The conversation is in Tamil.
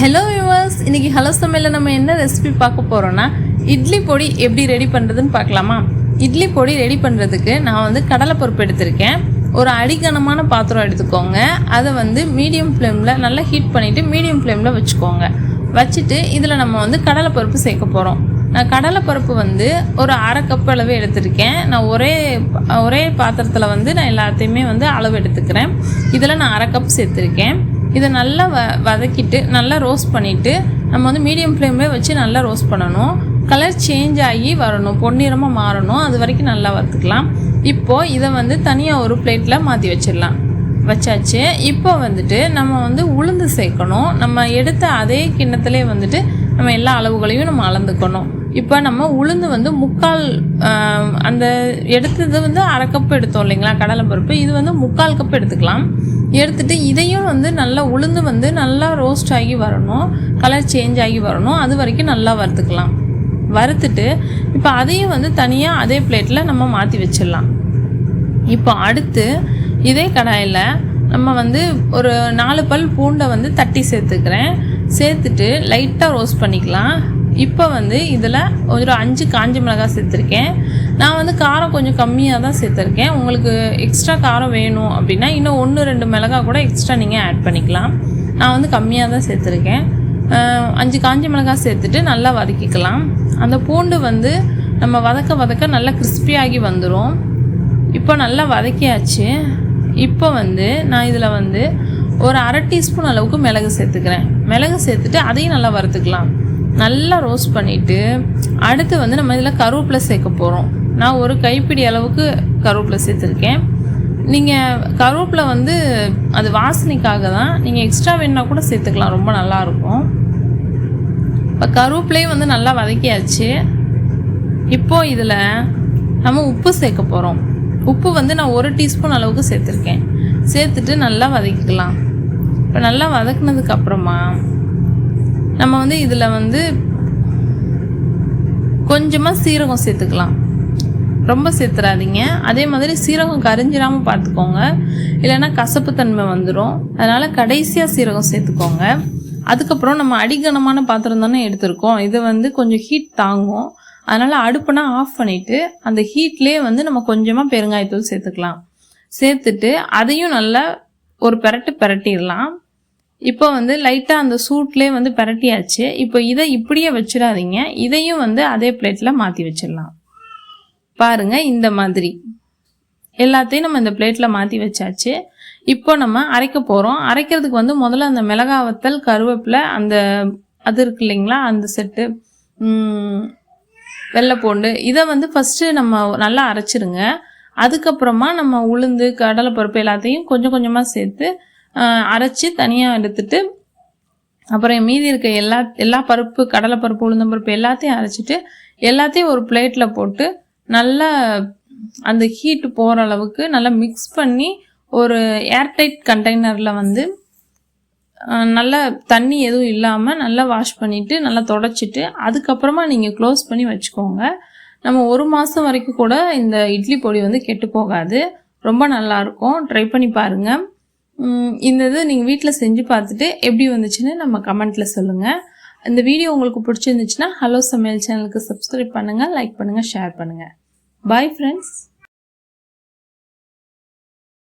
ஹலோ வியூவர்ஸ் இன்னைக்கு ஹலோ சமையலில் நம்ம என்ன ரெசிபி பார்க்க போகிறோன்னா இட்லி பொடி எப்படி ரெடி பண்ணுறதுன்னு பார்க்கலாமா? இட்லி பொடி ரெடி பண்ணுறதுக்கு நான் வந்து கடலைப்பருப்பு எடுத்திருக்கேன். ஒரு அடிக்கனமான பாத்திரம் எடுத்துக்கோங்க. அதை வந்து மீடியம் ஃப்ளேமில் நல்லா ஹீட் பண்ணிவிட்டு மீடியம் ஃப்ளேமில் வச்சுக்கோங்க. வச்சுட்டு இதில் நம்ம வந்து கடலைப்பருப்பு சேர்க்க போகிறோம் நான் கடலைப்பருப்பு வந்து ஒரு அரை கப் அளவு எடுத்திருக்கேன். நான் ஒரே ஒரே பாத்திரத்தில் வந்து நான் எல்லாத்தையுமே வந்து அளவு எடுத்துக்கிறேன். இதில் நான் அரை கப் சேர்த்துருக்கேன். இதை நல்லா வ வதக்கிட்டு நல்லா ரோஸ்ட் பண்ணிவிட்டு நம்ம வந்து மீடியம் ஃப்ளேம்லேயே வச்சு நல்லா ரோஸ்ட் பண்ணணும். கலர் சேஞ்ச் ஆகி வரணும். பொன்னிறமாக மாறணும். அது வரைக்கும் நல்லா வறுத்துக்கலாம் இப்போது இதை வந்து தனியாக ஒரு பிளேட்டில் மாற்றி வச்சிடலாம். வச்சாச்சு. இப்போ வந்துட்டு நம்ம வந்து உளுந்து சேர்க்கணும். நம்ம எடுத்த அதே கிண்ணத்துலேயே வந்துட்டு நம்ம எல்லா அளவுகளையும் நம்ம அளந்துக்கணும். இப்போ நம்ம உளுந்து வந்து முக்கால் அந்த எடுத்தது வந்து அரை கப் எடுத்தோம் இல்லைங்களா கடலை பருப்பு. இது வந்து முக்கால் கப் எடுத்துக்கலாம். எடுத்துட்டு இதையும் வந்து நல்லா உளுந்து வந்து நல்லா ரோஸ்ட் ஆகி வரணும். கலர் சேஞ்ச் ஆகி வரணும். அது வரைக்கும் நல்லா வறுத்துக்கலாம். வறுத்துட்டு இப்போ அதையும் வந்து தனியாக அதே பிளேட்டில் நம்ம மாற்றி வச்சிடலாம். இப்போ அடுத்து இதே கடாயில் நம்ம வந்து ஒரு நாலு பல் பூண்டை வந்து தட்டி சேர்த்துக்கிறேன். சேர்த்துட்டு லைட்டாக ரோஸ்ட் பண்ணிக்கலாம். இப்போ வந்து இதில் ஒரு அஞ்சு காஞ்ச மிளகாய் சேர்த்துருக்கேன். நான் வந்து காரம் கொஞ்சம் கம்மியாக தான் சேர்த்துருக்கேன். உங்களுக்கு எக்ஸ்ட்ரா காரம் வேணும் அப்படின்னா இன்னும் ஒன்று ரெண்டு மிளகாய் கூட எக்ஸ்ட்ரா நீங்கள் ஆட் பண்ணிக்கலாம். நான் வந்து கம்மியாக தான் சேர்த்துருக்கேன். அஞ்சு காஞ்ச மிளகாய் சேர்த்துட்டு நல்லா வதக்கிக்கலாம். அந்த பூண்டு வந்து நம்ம வதக்க வதக்க நல்லா கிறிஸ்பியாகி வந்துடும் இப்போ நல்லா வதக்கியாச்சு. இப்போ வந்து நான் இதில் வந்து ஒரு அரை டீஸ்பூன் அளவுக்கு மிளகு சேர்த்துக்கிறேன். மிளகு சேர்த்துட்டு அதையும் நல்லா வறுத்துக்கலாம். நல்லா ரோஸ்ட் பண்ணிவிட்டு அடுத்து வந்து நம்ம இதில் கருவேப்பிலை சேர்க்க போகிறோம் நான் ஒரு கைப்பிடி அளவுக்கு கருவேப்பிலை சேர்த்துருக்கேன். நீங்கள் கருவேப்பிலை வந்து அது வாசனைக்காக தான் நீங்கள் எக்ஸ்ட்ரா வேணுன்னா கூட சேர்த்துக்கலாம் ரொம்ப நல்லாயிருக்கும் இப்போ கருவேப்பிலையும் வந்து நல்லா வதக்கியாச்சு. இப்போது இதில் நம்ம உப்பு சேர்க்க போகிறோம் உப்பு வந்து நான் ஒரு டீஸ்பூன் அளவுக்கு சேர்த்துருக்கேன். சேர்த்துட்டு நல்லா வதக்கிக்கலாம். இப்போ நல்லா வதக்குனதுக்கு அப்புறமா நம்ம வந்து இதில் வந்து கொஞ்சமாக சீரகம் சேர்த்துக்கலாம். ரொம்ப சேர்த்துறாதீங்க. அதே மாதிரி சீரகம் கரிஞ்சிடாமல் பார்த்துக்கோங்க. இல்லைன்னா கசப்புத்தன்மை வந்துடும் அதனால் கடைசியாக சீரகம் சேர்த்துக்கோங்க. அதுக்கப்புறம் நம்ம அடிகனமான பாத்திரம் தானே எடுத்திருக்கோம். இது வந்து கொஞ்சம் ஹீட் தாங்கும். அதனால் அடுப்புனா ஆஃப் பண்ணிவிட்டு அந்த ஹீட்லேயே வந்து நம்ம கொஞ்சமாக பெருங்காயத்தூள் சேர்த்துக்கலாம். சேர்த்துட்டு அதையும் நல்லா ஒரு பெரட்டு பெரட்டிடலாம். இப்போ வந்து லைட்டாக அந்த சூட்லேயே வந்து பரட்டியாச்சு. இப்போ இதை இப்படியே வச்சிடாதீங்க. இதையும் வந்து அதே பிளேட்டில் மாற்றி வச்சிடலாம். பாருங்கள் இந்த மாதிரி. எல்லாத்தையும் நம்ம இந்த பிளேட்டில் மாற்றி வச்சாச்சு. இப்போ நம்ம அரைக்க போகிறோம் அரைக்கிறதுக்கு வந்து முதல்ல அந்த மிளகா வத்தல் கருவேப்பிலை அந்த அது இருக்கு இல்லைங்களா? அந்த செட்டு வெள்ளைப்பூண்டு. இதை வந்து ஃபஸ்ட்டு நம்ம நல்லா அரைச்சிருங்க. அதுக்கப்புறமா நம்ம உளுந்து கடலைப்பருப்பு எல்லாத்தையும் கொஞ்சம் கொஞ்சமாக சேர்த்து அரைச்சி தனியாக எடுத்துட்டு அப்புறம் மீதி இருக்க எல்லா எல்லா பருப்பு கடலை பருப்பு உளுந்தம்பருப்பு எல்லாத்தையும் அரைச்சிட்டு எல்லாத்தையும் ஒரு பிளேட்டில் போட்டு நல்லா அந்த ஹீட் போகிற அளவுக்கு நல்லா மிக்ஸ் பண்ணி ஒரு ஏர்டைட் கண்டெய்னரில் வந்து நல்லா தண்ணி எதுவும் இல்லாமல் நல்லா வாஷ் பண்ணிவிட்டு நல்லா தொடச்சிட்டு அதுக்கப்புறமா நீங்கள் க்ளோஸ் பண்ணி வச்சுக்கோங்க. நம்ம ஒரு மாதம் வரைக்கும் கூட இந்த இட்லி பொடி வந்து கெட்டு போகாது. ரொம்ப நல்லாயிருக்கும் ட்ரை பண்ணி பாருங்கள் இந்த இது நீங்கள் வீட்டில் செஞ்சு பார்த்துட்டு எப்படி வந்துச்சுன்னு நம்ம கமெண்ட்டில் சொல்லுங்கள் இந்த வீடியோ உங்களுக்கு பிடிச்சிருந்துச்சுன்னா ஹலோ சமையல் சேனலுக்கு சப்ஸ்கிரைப் பண்ணுங்கள் லைக் பண்ணுங்கள் ஷேர் பண்ணுங்கள் பாய் ஃப்ரெண்ட்ஸ்